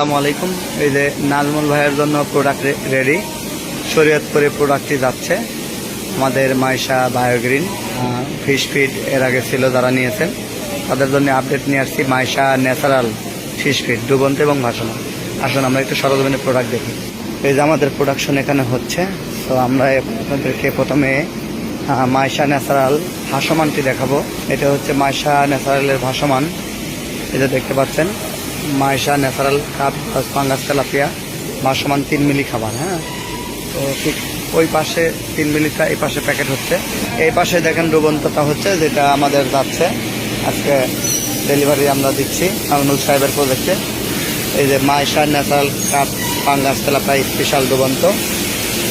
আসসালামু আলাইকুম। এই যে নাজমুল ভাইয়ের জন্য প্রোডাক্ট রেডি শরীয়তপুরে প্রোডাক্টটি যাচ্ছে। আমাদের মাইশা বায়োগ্রিন ফিশ ফিড এর আগে ছিল যারা নিয়েছেন, তাদের জন্য আপডেট নিয়ে আসছি। মাইশা ন্যাচারাল ফিশ ফিড ডুবন্ত এবং ভাসমান। আসুন, আমরা একটু সরজমিনে প্রোডাক্ট দেখি। এই যে আমাদের প্রোডাকশন এখানে হচ্ছে। তো আমরা আপনাদেরকে প্রথমে মাইশা ন্যাচারাল ভাসমানটি দেখাবো। এটা হচ্ছে মাইশা ন্যাচারালের ভাসমান। এটা দেখতে পাচ্ছেন। মাইশা ন্যাচারাল কাপ পাঙ্গাস তেলাপিয়া ভাসমান তিন মিলি খাবার হ্যাঁ? তো ঠিক ওই পাশে তিন মিলিটা এই পাশে প্যাকেট হচ্ছে। এই পাশে দেখেন ডুবন্তটা হচ্ছে, যেটা আমাদের যাচ্ছে। আজকে ডেলিভারি আমরা দিচ্ছি আমনুল সাহেবের প্রজেক্টে এই যে মাইশা ন্যাচারাল কাপ, পাঙ্গাস তেলাপিয়া স্পেশাল ডুবন্ত।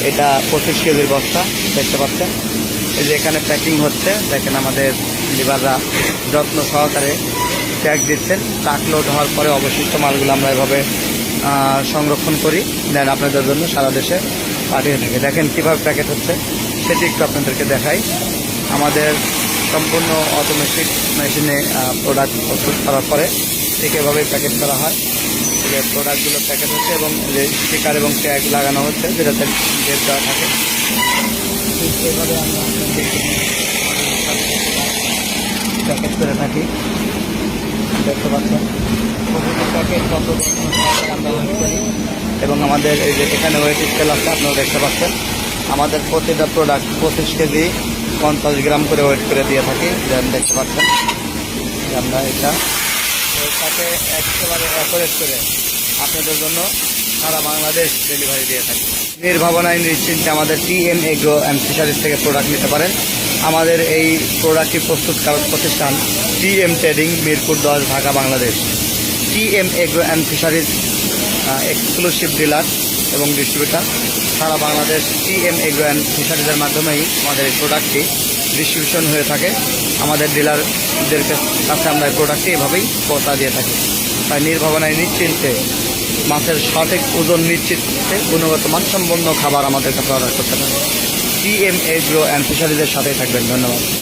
এটা পঁচিশ কেজির বস্তা, দেখতে পাচ্ছেন? এই যে এখানে প্যাকিং হচ্ছে, দেখেন আমাদের লিভাররা যত্ন সহকারে প্যাক দিচ্ছেন ট্রাক লোড হওয়ার পরে অবশিষ্ট মালগুলো আমরা এভাবে সংরক্ষণ করি, দেন আপনাদের জন্য সারা দেশে পাঠিয়ে থাকি। দেখেন কীভাবে প্যাকেট হচ্ছে, সেটি একটু আপনাদেরকে দেখাই। আমাদের সম্পূর্ণ অটোমেটিক মেশিনে প্রোডাক্ট প্রস্তুত করার পরে ঠিক এভাবেই প্যাকেট করা হয়। প্রোডাক্টগুলো প্যাকেট হচ্ছে এবং যে স্টিকার এবং ট্যাগ লাগানো হচ্ছে, যেটাতে ডেট দেওয়া থাকে। প্যাকেট করে থাকি। দেখতে পাচ্ছেন। আমরা এবং আমাদের এই যে এখানে ওয়েট স্কেল আছে আপনারা দেখতে পাচ্ছেন। আমাদের প্রতিটা প্রোডাক্ট পঁচিশ কেজি, পঞ্চাশ গ্রাম করে ওয়েট করে দিয়ে থাকি। যেন দেখতে পাচ্ছেন আমরা এটা তো এটাকে একেবারে অপারেট করে আপনাদের জন্য সারা বাংলাদেশ ডেলিভারি দিয়ে থাকি। নির্ভাবনায় নিশ্চিন্তে আমাদের T M agro and fisheries থেকে প্রোডাক্ট নিতে পারেন। আমাদের এই প্রোডাক্টটি প্রস্তুতকারক প্রতিষ্ঠান টি এম ট্রেডিং, মিরপুর দশ, Dhaka, Bangladesh. T M agro and fisheries exclusive dealer এবং distributor Sara Bangladesh T M agro and ফিশারিজের মাধ্যমেই আমাদের এই প্রোডাক্টটি ডিস্ট্রিবিউশন হয়ে থাকে। আমাদের ডিলারদের কাছে আমরা এই প্রোডাক্টটি এভাবেই পৌঁছা দিয়ে থাকি। তাই নির্ভাবনায় নিশ্চিন্তে, মাছের সঠিক ওজন নিশ্চিত গুণগত মানসম্পন্ন খাবার আমাদের কাছে অর্ডার করতে পারেন টি এম এগ্রো অ্যান্ড ফিশারিজের সাথেই থাকবেন। ধন্যবাদ।